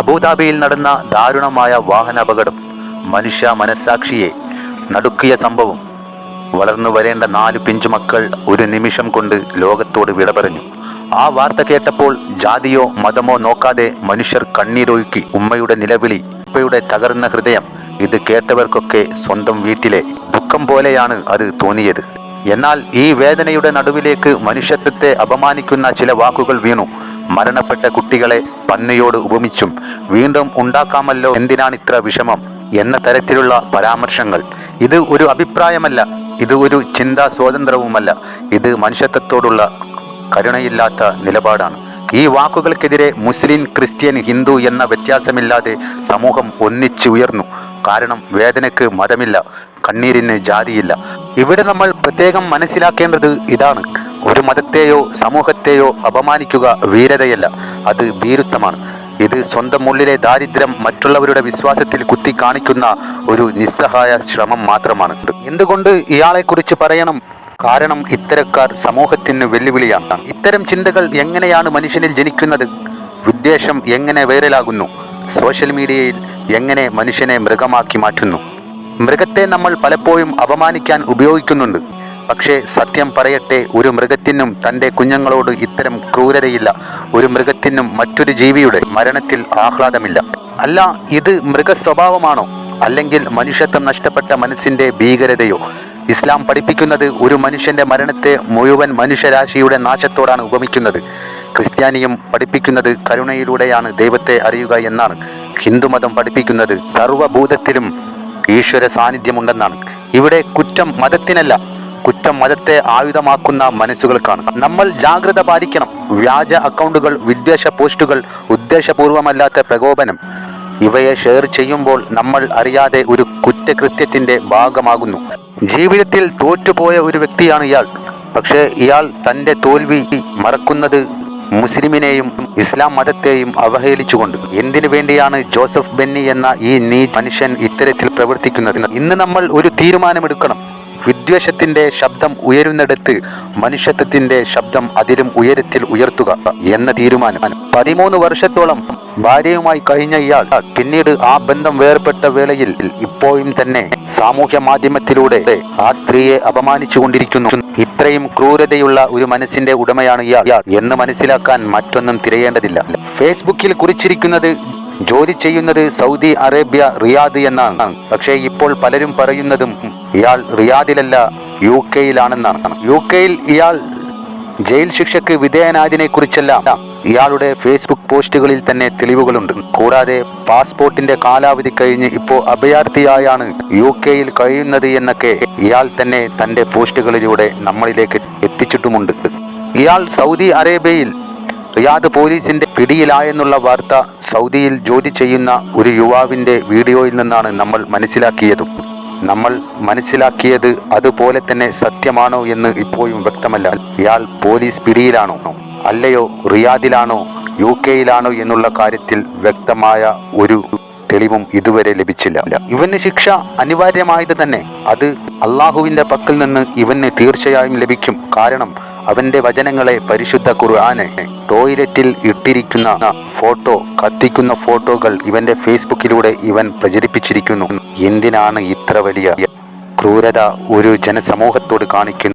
അബുദാബിയിൽ നടന്ന ദാരുണമായ വാഹനാപകടം മനുഷ്യ മനസാക്ഷിയെ നടുക്കിയ സംഭവം. വളർന്നു വരേണ്ട നാല് പിഞ്ചുമക്കൾ ഒരു നിമിഷം കൊണ്ട് ലോകത്തോട് വിട പറഞ്ഞു. ആ വാർത്ത കേട്ടപ്പോൾ ജാതിയോ മതമോ നോക്കാതെ മനുഷ്യർ കണ്ണീരൊഴുക്കി ഉമ്മയുടെ നിലവിളി ഉപ്പയുടെ തകർന്ന ഹൃദയം ഇത് കേട്ടവർക്കൊക്കെ സ്വന്തം വീട്ടിലെ ദുഃഖം പോലെയാണ് അത് തോന്നിയത്. എന്നാൽ ഈ വേദനയുടെ നടുവിലേക്ക് മനുഷ്യത്വത്തെ അപമാനിക്കുന്ന ചില വാക്കുകൾ വീണു. മരണപ്പെട്ട കുട്ടികളെ പന്നിയോട് ഉപമിച്ചും വീണ്ടും ഉണ്ടാക്കാമല്ലോ എന്തിനാണ് ഇത്ര വിഷമം എന്ന തരത്തിലുള്ള പരാമർശങ്ങൾ. ഇത് ഒരു അഭിപ്രായമല്ല ഇത് ഒരു ചിന്താ സ്വാതന്ത്ര്യവുമല്ല ഇത് മനുഷ്യത്വത്തോടുള്ള കരുണയില്ലാത്ത നിലപാടാണ്. ഈ വാക്കുകൾക്കെതിരെ മുസ്ലിം ക്രിസ്ത്യൻ ഹിന്ദു എന്ന വ്യത്യാസമില്ലാതെ സമൂഹം ഒന്നിച്ചുയർന്നു. കാരണം വേദനയ്ക്ക് മതമില്ല കണ്ണീരിന് ജാതിയില്ല. ഇവിടെ നമ്മൾ പ്രത്യേകം മനസ്സിലാക്കേണ്ടത് ഇതാണ്. ഒരു മതത്തെയോ സമൂഹത്തെയോ അപമാനിക്കുക വീരതയല്ല അത് ഭീരുത്വമാണ്. ഇത് സ്വന്തം ഉള്ളിലെ ദാരിദ്ര്യം മറ്റുള്ളവരുടെ വിശ്വാസത്തിൽ കുത്തി കാണിക്കുന്ന ഒരു നിസ്സഹായ ശ്രമം മാത്രമാണ്. എന്തുകൊണ്ട് ഇയാളെക്കുറിച്ച് പറയണം? കാരണം ഇത്തരക്കാർ സമൂഹത്തിന് വെല്ലുവിളിയാണ്. ഇത്തരം ചിന്തകൾ എങ്ങനെയാണ് മനുഷ്യനിൽ ജനിക്കുന്നത്? വിദ്വേഷം എങ്ങനെ വൈറലാകുന്നു സോഷ്യൽ മീഡിയയിൽ എങ്ങനെ മനുഷ്യനെ മൃഗമാക്കി മാറ്റുന്നു? മൃഗത്തെ നമ്മൾ പലപ്പോഴും അപമാനിക്കാൻ ഉപയോഗിക്കുന്നുണ്ട്. പക്ഷേ സത്യം പറയട്ടെ ഒരു മൃഗത്തിനും തന്റെ കുഞ്ഞുങ്ങളോട് ഇത്തരം ക്രൂരതയില്ല. ഒരു മൃഗത്തിനും മറ്റൊരു ജീവിയുടെ മരണത്തിൽ ആഹ്ലാദമില്ല. അല്ല ഇത് മൃഗസ്വഭാവമാണോ? അല്ലെങ്കിൽ മനുഷ്യത്വം നഷ്ടപ്പെട്ട മനസ്സിന്റെ ഭീകരതയോ? ഇസ്ലാം പഠിപ്പിക്കുന്നത് ഒരു മനുഷ്യന്റെ മരണത്തെ മുഴുവൻ മനുഷ്യരാശിയുടെ നാശത്തോടാണ് ഉപമിക്കുന്നത്. ക്രിസ്ത്യാനിയും പഠിപ്പിക്കുന്നത് കരുണയിലൂടെയാണ് ദൈവത്തെ അറിയുക എന്നാണ്. ഹിന്ദുമതം പഠിപ്പിക്കുന്നത് സർവഭൂതത്തിലും ഈശ്വര സാന്നിധ്യമുണ്ടെന്നാണ്. ഇവിടെ കുറ്റം മതത്തിനല്ല കുറ്റം മതത്തെ ആയുധമാക്കുന്ന മനസ്സുകൾക്കാണ്. നമ്മൾ ജാഗ്രത പാലിക്കണം. വ്യാജ അക്കൗണ്ടുകൾ വിദ്വേഷ പോസ്റ്റുകൾ ഉദ്ദേശപൂർവമല്ലാത്ത പ്രകോപനം ഇവയെ ഷെയർ ചെയ്യുമ്പോൾ നമ്മൾ അറിയാതെ ഒരു കുറ്റകൃത്യത്തിന്റെ ഭാഗമാകുന്നു. ജീവിതത്തിൽ തോറ്റുപോയ ഒരു വ്യക്തിയാണ് ഇയാൾ. പക്ഷേ ഇയാൾ തന്റെ തോൽവി മറക്കുന്നത് മുസ്ലിമിനെയും ഇസ്ലാം മതത്തെയും അവഹേളിച്ചുകൊണ്ട്. എന്തിനു വേണ്ടിയാണ് ജോസഫ് ബെന്നി എന്ന ഈ നീ മനുഷ്യൻ ഇത്തരത്തിൽ പ്രവർത്തിക്കുന്നത്? ഇന്ന് നമ്മൾ ഒരു തീരുമാനമെടുക്കണം. വിദ്വേഷത്തിന്റെ ശബ്ദം ഉയരുന്നിടത്ത് മനുഷ്യത്വത്തിന്റെ ശബ്ദം അതിലും ഉയരത്തിൽ ഉയർത്തുക എന്ന തീരുമാനം. പതിമൂന്ന് വർഷത്തോളം ഭാര്യയുമായി കഴിഞ്ഞ ഇയാൾ പിന്നീട് ആ ബന്ധം വേർപെട്ട വേളയിൽ ഇപ്പോഴും തന്നെ സാമൂഹ്യ മാധ്യമത്തിലൂടെ ആ സ്ത്രീയെ അപമാനിച്ചുകൊണ്ടിരിക്കുന്നു. ഇത്രയും ക്രൂരതയുള്ള ഒരു മനസ്സിന്റെ ഉടമയാണ് ഇയാൾ എന്ന് മനസ്സിലാക്കാൻ മറ്റൊന്നും തിരയേണ്ടതില്ല. ഫേസ്ബുക്കിൽ കുറിച്ചിരിക്കുന്നത് ജോലി ചെയ്യുന്നത് സൗദി അറേബ്യ റിയാദ് എന്നാണ്. പക്ഷേ ഇപ്പോൾ പലരും പറയുന്നതും ഇയാൾ റിയാദിലല്ല യു കെയിലാണെന്നാണ് യു കെയിൽ ഇയാൾ ജയിൽ ശിക്ഷയ്ക്ക് വിധേയനായതിനെ കുറിച്ചല്ല ഇയാളുടെ ഫേസ്ബുക്ക് പോസ്റ്റുകളിൽ തന്നെ തെളിവുകളുണ്ട്. കൂടാതെ പാസ്പോർട്ടിന്റെ കാലാവധി കഴിഞ്ഞ് ഇപ്പോൾ അഭയാർത്ഥിയായാണ് യു കെയിൽ കഴിയുന്നത് എന്നൊക്കെ ഇയാൾ തന്നെ തന്റെ പോസ്റ്റുകളിലൂടെ നമ്മളിലേക്ക് എത്തിച്ചിട്ടുമുണ്ട്. ഇയാൾ സൗദി അറേബ്യയിൽ റിയാദ് പോലീസിന്റെ പിടിയിലായെന്നുള്ള വാർത്ത സൗദിയിൽ ജോലി ചെയ്യുന്ന ഒരു യുവാവിന്റെ വീഡിയോയിൽ നിന്നാണ് നമ്മൾ മനസ്സിലാക്കിയതും. നമ്മൾ മനസ്സിലാക്കിയത് അതുപോലെ തന്നെ സത്യമാണോ എന്ന് ഇപ്പോഴും വ്യക്തമല്ല. ഇയാൾ പോലീസ് പിടിയിലാണോ? അല്ലയോ റിയാദിലാണോ? യു കെയിലാണോ എന്നുള്ള കാര്യത്തിൽ വ്യക്തമായ ഒരു തെളിവും ഇതുവരെ ലഭിച്ചില്ല. ഇവന് ശിക്ഷ അനിവാര്യമായത് തന്നെ. അത് അള്ളാഹുവിന്റെ പക്കൽ നിന്ന് ഇവന് തീർച്ചയായും ലഭിക്കും. കാരണം അവന്റെ വചനങ്ങളെ പരിശുദ്ധ ഖുർആന് ടോയ്ലറ്റിൽ ഇട്ടിരിക്കുന്ന ഫോട്ടോ കത്തിക്കുന്ന ഫോട്ടോകൾ ഇവന്റെ ഫേസ്ബുക്കിലൂടെ ഇവൻ പ്രചരിപ്പിച്ചിരിക്കുന്നു. എന്തിനാണ് ഇത്ര വലിയ ക്രൂരത ഒരു ജനസമൂഹത്തോട് കാണിക്കുന്നത്?